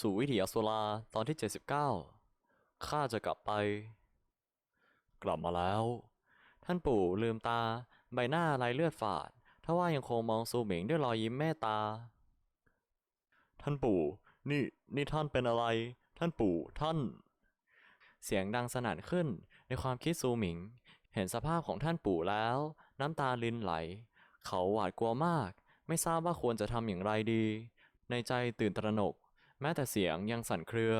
สู่วิถีอสุราตอนที่ 79 ข้าจะกลับไป กลับมาแล้ว ท่านปู่ลืมตา ใบหน้าลายเลือดฝาด ทว่ายังคงมองซูหมิงด้วยรอยยิ้มเมตตา ท่านปู่ นี่นี่ท่านเป็นอะไร ท่านปู่ท่าน เสียงดังสนั่นขึ้นในความคิดซูหมิง เห็นสภาพของท่านปู่แล้ว น้ำตาลินไหล เขาหวาดกลัวมาก ไม่ทราบว่าควรจะทำอย่างไรดี ในใจตื่นตระหนก แม้แต่เสียงยังสั่นเครือ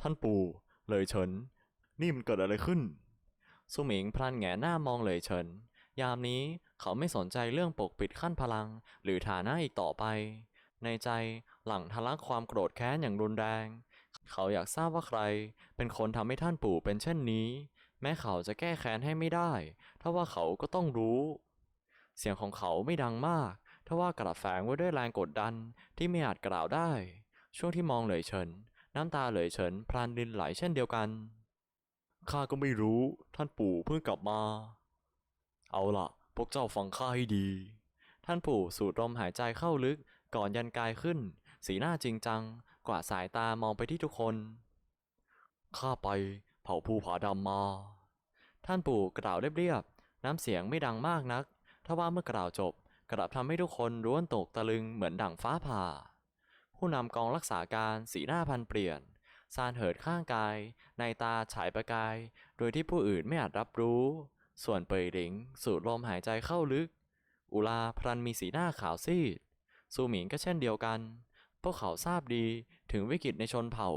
ท่านปู่เลยเฉิน นี่มันเกิดอะไรขึ้น สุหมิงพลันแหงหน้ามองเลยเฉิน ยามนี้เขาไม่สนใจเรื่องปกปิดขั้นพลัง หรือฐานะอีกต่อไป ในใจหลั่งทะลักความโกรธแค้นอย่างรุนแรง เขาอยากทราบว่าใคร เป็นคนทำให้ท่านปู่เป็นเช่นนี้ แม้เขาจะแก้แค้นให้ไม่ได้ทว่าเขาก็ต้องรู้ เสียงของเขาไม่ดังมาก ทว่ากระแฝงไว้ด้วยแรงกดดันที่ไม่อาจกล่าวได้ ช่วงที่มองเหลยเฉินน้ำตาเหลยเฉินพลันดินไหลเช่นเดียวกันข้าก็ไม่รู้ท่านปู่เพิ่งกลับมา เอาล่ะ พวกเจ้าฟังข้าให้ดี ท่านปู่สูดลมหายใจเข้าลึกก่อนยันกายขึ้น สีหน้าจริงจัง กว่าสายตามองไปที่ทุกคน ข้าไปเผ่าภูผาดำมา ท่านปู่กล่าวเรียบๆน้ำเสียงไม่ดังมากนัก ทว่าเมื่อกล่าวจบ กลับทำให้ทุกคนร้วนตกตะลึงเหมือนดั่งฟ้าผ่า ผู้นำกองรักษาการสีหน้าพันเปลี่ยนซานเหิดข้างกาย ในตาฉายประกาย โดยที่ผู้อื่นไม่อาจรับรู้ ส่วนเปยหลิง สูดลมหายใจเข้าลึก อุลาพรันมีสีหน้าขาวซีดซูหมิงก็เช่นเดียวกัน พวกเขาทราบดีถึงวิกฤตในชนเผ่า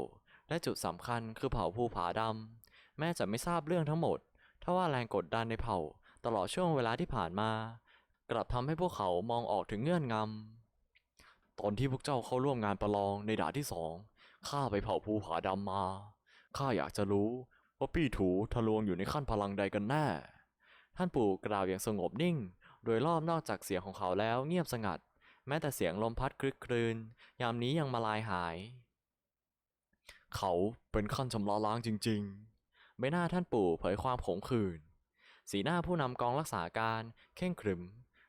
และจุดสำคัญคือเผ่าภูผาดำแม้จะไม่ทราบเรื่องทั้งหมดทว่าแรงกดดันในเผ่า ตลอดช่วงเวลาที่ผ่านมา กลับทำให้พวกเขามองออกถึงเงื่อนงำตอนที่พวกเจ้าเข้าร่วมงานประลองในด่านที่สองข้าไปเผาภูผาดำมาข้าอยากจะรู้ว่าปี้ถูทะลวงอยู่ในขั้นพลังใดกันแน่ ท่านปู่กล่าวอย่างสงบนิ่ง โดยรอบนอกจากเสียงของเขาแล้วเงียบสงัด แม้แต่เสียงลมพัดคลึกครืน ยามนี้ยังมาลายหาย เขาเป็นขั้นชำระล้างจริง ๆ ใบหน้าท่านปู่เผยความขมขื่น สีหน้าผู้นำกองรักษาการเข่งขรึม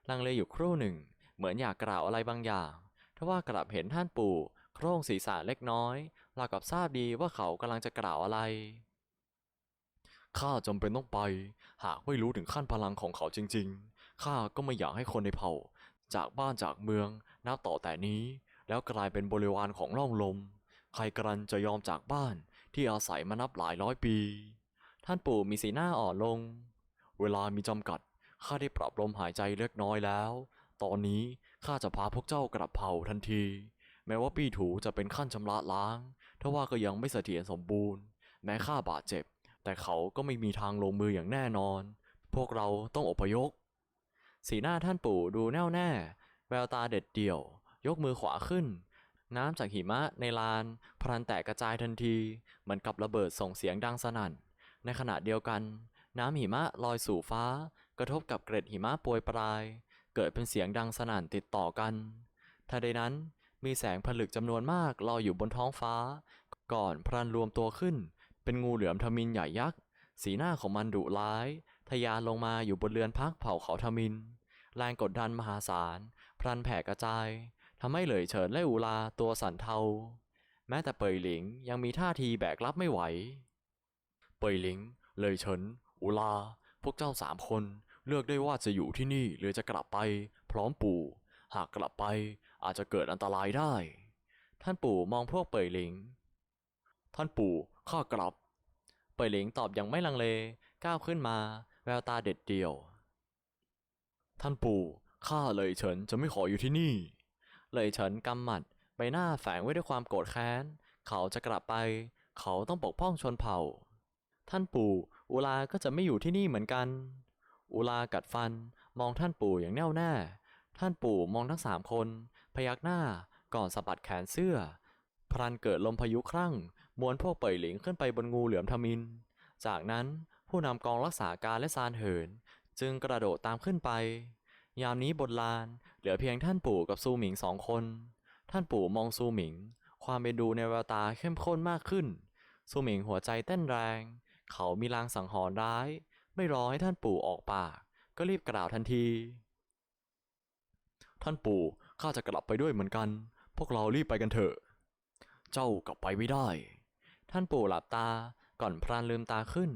ลังเลอยู่ครู่หนึ่ง เหมือนอยากกล่าวอะไรบางอย่างทว่ากลับเห็นท่านปู่ โครงศีรษะเล็กน้อยราวกับทราบดีว่าเขากำลังจะกล่าวอะไรข้าจำเป็นต้องไป หากไม่รู้ถึงขั้นพลังของเขาจริงๆ ข้าก็ไม่อยากให้คนในเผ่า จากบ้านจากเมืองนับต่อแต่นี้ แล้วกลายเป็นบริวารของล่องลม ใครกรันจะยอมจากบ้านที่อาศัยมานับหลายร้อยปี ท่านปู่มีสีหน้าอ่อนลง เวลามีจำกัด ข้าได้ปรับลมหายใจเล็กน้อยแล้ว ตอนนี้ข้าจะพาพวกเจ้ากลับเผ่าทันที แม้ว่าปีถูจะเป็นขั้นชำระล้าง ทว่าก็ยังไม่เสถียรสมบูรณ์ แม้ข้าบาดเจ็บ แต่เขาก็ไม่มีทางลงมืออย่างแน่นอน พวกเราต้องอพยพ สีหน้าท่านปู่ดูแน่วแน่ แววตาเด็ดเดี่ยว ยกมือขวาขึ้น น้ำจากหิมะในลาน พลันแตกกระจายทันที เหมือนกับระเบิดส่งเสียงดังสนั่น ในขณะเดียวกันน้ำหิมะลอยสู่ฟ้า กระทบกับเกล็ดหิมะโปรยปลาย เกิดเป็นเสียงดังสนั่นติดต่อกันทันใดนั้นมีแสงผลึกจำนวนมากลอยอยู่บนท้องฟ้า ก่อนพลันรวมตัวขึ้น เป็นงูเหลือมทมินใหญ่ยักษ์ สีหน้าของมันดุร้ายทะยานลงมาอยู่บนเรือนพักเผ่าเขาทมิน แรงกดดันมหาศาล พลันแผ่กระจายทำให้เหลยเฉินและอูลาตัวสั่นเทา แม้แต่เปยหลิงยังมีท่าทีแบกรับไม่ไหว เปยหลิงเลยเฉินอูลา พวกเจ้าสามคนเลือกได้ว่าจะอยู่ที่นี่หรือจะกลับไป พร้อมปู่ หากกลับไปอาจจะเกิดอันตรายได้ ท่านปู่มองพวกเปยหลิง ท่านปู่ข้ากลับ เปยหลิงตอบอย่างไม่ลังเลก้าวขึ้นมา แววตาเด็ดเดี่ยว ท่านปู่ข้าเลยเฉินจะไม่ขออยู่ที่นี่ เลยเฉินกำหมัดใบหน้าแฝงไว้ด้วยความโกรธแค้น เขาจะกลับไป เขาต้องปกป้องชนเผ่า ท่านปู่ อุลาก็จะไม่อยู่ที่นี่เหมือนกัน อุลากัดฟันมองท่านปู่อย่างแน่วแน่ ท่านปู่มองทั้งสามคน พยักหน้าก่อนสะบัดแขนเสื้อพลันเกิดลมพายุครั่งม้วนพวกเป่ยหลิงขึ้นไปบนงูเหลือมทมิน จากนั้นผู้นำกองรักษาการและซานเหิน จึงกระโดดตามขึ้นไป ยามนี้บนลานเหลือเพียงท่านปู่กับซูหมิงสองคน ท่านปู่มองซูหมิง ความเป็นดูในแววตาเข้มข้นมากขึ้นซูหมิงหัวใจเต้นแรง เขามีลางสังหรณ์ร้าย ไม่รอให้ท่านปู่ออกปาก ก็รีบกล่าวทันที ท่านปู่ข้าจะกลับไปด้วยเหมือนกัน พวกเรารีบไปกันเถอะ เจ้ากลับไปไม่ได้ ท่านปู่หลับตาก่อนพรานลืมตาขึ้น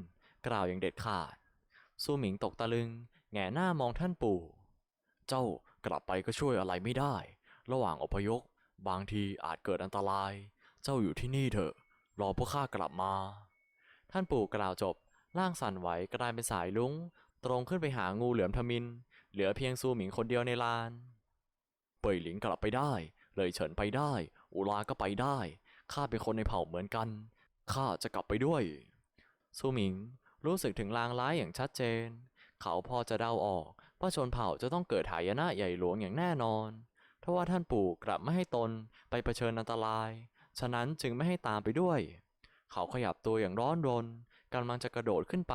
กล่าวอย่างเด็ดขาดซูหมิงตกตะลึง แงหน้ามองท่านปู่ เจ้ากลับไปก็ช่วยอะไรไม่ได้ ระหว่างอพยพบางทีอาจเกิดอันตราย เจ้าอยู่ที่นี่เถอะ รอพวกข้ากลับมา ท่านปู่กล่าวจบ ร่างสั่นไหวกลายเป็นสายลุงตรงขึ้นไปหางูเหลือมทมิน เหลือเพียงซูหมิงคนเดียวในลาน เป่ยหลิงกลับไปได้ เลยเฉินไปได้ อุลาก็ไปได้ ข้าเป็นคนในเผ่าเหมือนกัน ข้าจะกลับไปด้วย ซูหมิงรู้สึกถึงลางร้ายอย่างชัดเจน เขาพอจะเดาออกว่าชนเผ่าจะต้องเกิดหายนะใหญ่หลวงอย่างแน่นอนทว่าท่านปู่กลับไม่ให้ตนไปเผชิญอันตราย ฉะนั้นจึงไม่ให้ตามไปด้วย เขาขยับตัวอย่างร้อนรนกำลังจะกระโดดขึ้นไป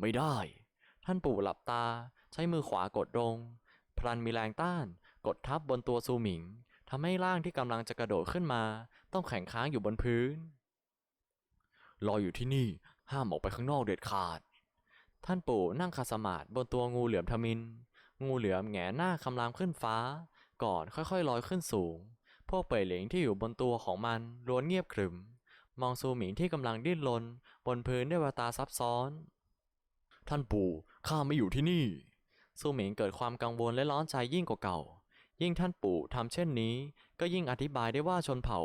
ไม่ได้ ท่านปู่หลับตาใช้มือขวากดลง พลันมีแรงต้าน กดทับบนตัวซูหมิงทำให้ร่างที่กำลังจะกระโดดขึ้นมา ต้องแข็งค้างอยู่บนพื้น รออยู่ที่นี่ห้ามออกไปข้างนอกเด็ดขาด ท่านปู่นั่งคาสมาธิบนตัวงูเหลือมทมิน งูเหลือมแหงหน้าคำรามขึ้นฟ้า ก่อนค่อยๆลอยขึ้นสูง พวกเป่ยเหลงที่อยู่บนตัวของมันล้วนเงียบขรึม มองซูหมิงที่กำลังดิ้นรนบนพื้นด้วยแววตาซับซ้อน ท่านปู่ข้าไม่อยู่ที่นี่ ซูหมิงเกิดความกังวลและร้อนใจยิ่งกว่าเก่า ยิ่งท่านปู่ทำเช่นนี้ ก็ยิ่งอธิบายได้ว่าชนเผ่า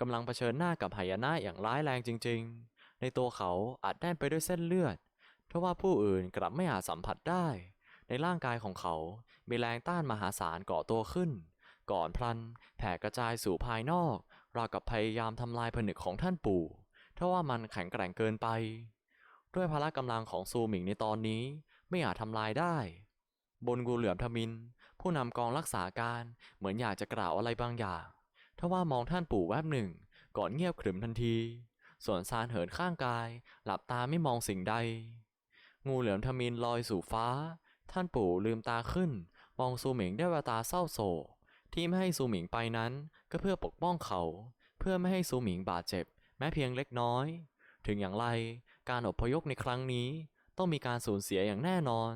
กำลังเผชิญหน้ากับหายนะอย่างร้ายแรงจริง ๆ ในตัวเขาอาจแน่นไปด้วยเส้นเลือดทว่าผู้อื่นกลับไม่อาจสัมผัสได้ ในร่างกายของเขา มีแรงต้านมหาศาลก่อตัวขึ้น ก่อนพลันแผ่กระจายสู่ภายนอก ราวกับพยายามทำลายผนึกของท่านปู่ทว่ามันแข็งแกร่งเกินไป ด้วยพละกำลังของซูหมิงในตอนนี้ไม่อาจทำลายได้ บนงูเหลือมทมิน ผู้นำกองรักษาการเหมือนอยากจะกล่าวอะไรบางอย่างทว่ามองท่านปู่แวบหนึ่ง ก่อนเงียบขรึมทันที ส่วนซานเหินข้างกาย หลับตาไม่มองสิ่งใด งูเหลือมทมินลอยสู่ฟ้า ท่านปู่ลืมตาขึ้น มองซูหมิงด้วยแววตาเศร้าโศก ที่ไม่ให้ซูหมิงไปนั้น ก็เพื่อปกป้องเขา เพื่อไม่ให้ซูหมิงบาดเจ็บ แม้เพียงเล็กน้อย ถึงอย่างไรการอพยพในครั้งนี้ ต้องมีการสูญเสียอย่างแน่นอน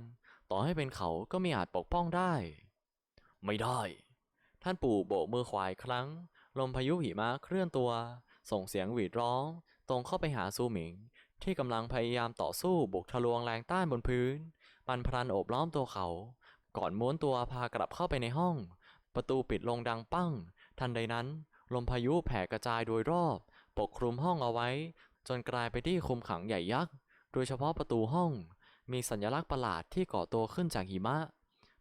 ต่อให้เป็นเขาก็ไม่อาจปกป้องได้ ไม่ได้ ท่านปู่โบกมือควายครั้ง ลมพายุหิมะเคลื่อนตัว ส่งเสียงหวีดร้อง ตรงเข้าไปหาซูหมิง ที่กำลังพยายามต่อสู้บุกทะลวงแรงต้านบนพื้นมันพลันโอบล้อมตัวเขา ก่อนม้วนตัวพากลับเข้าไปในห้อง ประตูปิดลงดังปั้ง ทันใดนั้น ลมพายุแผ่กระจายโดยรอบ ปกคลุมห้องเอาไว้ จนกลายไปที่คุมขังใหญ่ยักษ์ โดยเฉพาะประตูห้อง มีสัญลักษณ์ประหลาดที่ก่อตัวขึ้นจากหิมะ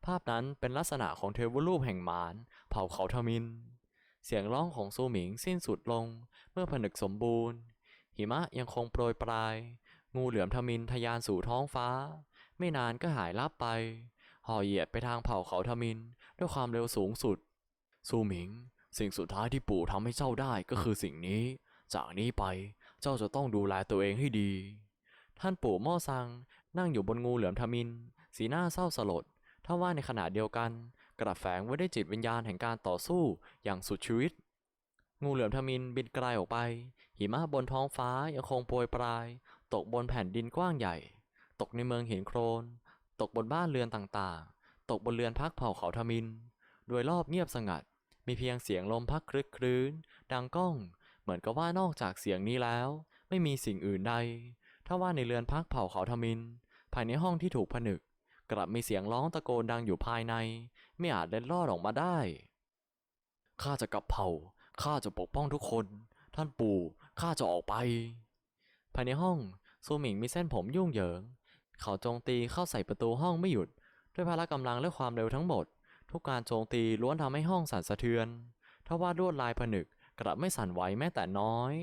ภาพนั้นเป็นลักษณะของเทวรูปแห่งมารเผ่าเขาทมิน เสียงร้องของซูหมิงสิ้นสุดลง เมื่อผนึกสมบูรณ์ หิมะยังคงโปรยปลาย งูเหลือมทมินทะยานสู่ท้องฟ้า ไม่นานก็หายลับไปห่อเหยียดไปทางเผ่าเขาทมิน ด้วยความเร็วสูงสุด ซูหมิง สิ่งสุดท้ายที่ปู่ทำให้เจ้าได้ก็คือสิ่งนี้ จากนี้ไปเจ้าจะต้องดูแลตัวเองให้ดี ท่านปู่ม่อซัง นั่งอยู่บนงูเหลือมทมิน สีหน้าเศร้าสลดถ้าว่าในขณะเดียวกัน กระแฝงไว้ได้วยจิตวิญญาณแห่งการต่อสู้อย่างสุดชีวิต งูเหลือมทมินบินไกลออกไป หิมะบนท้องฟ้ายังคงโปรยปลาย ตกบนแผ่นดินกว้างใหญ่ ตกในเมืองหินโครน ตกบนบ้านเรือนต่างๆ ตกบนเรือนพักเผ่าเขาทมิน โดยรอบเงียบสงัด มีเพียงเสียงลมพัดคลึกครื้น ดังก้อง เหมือนกับว่านอกจากเสียงนี้แล้ว ไม่มีสิ่งอื่นใด ถ้าว่าในเรือนพักเผ่าเขาทมิน ภายในห้องที่ถูกผนึก กลับมีเสียงร้องตะโกนดังอยู่ภายใน ไม่อาจเล็ดลอดออกมาได้ข้าจะกลับเผ่าข้าจะปกป้องทุกคน ท่านปู่ข้าจะออกไป ภายในห้องซูหมิงมีเส้นผมยุ่งเหยิง เขาจมตีเข้าใส่ประตูห้องไม่หยุด ด้วยพละกำลังและความเร็วทั้งหมด ทุกการโจมตีล้วนทำให้ห้องสั่นสะเทือน ทว่าลวดลายผนึกกลับไม่สั่นไหวแม้แต่น้อย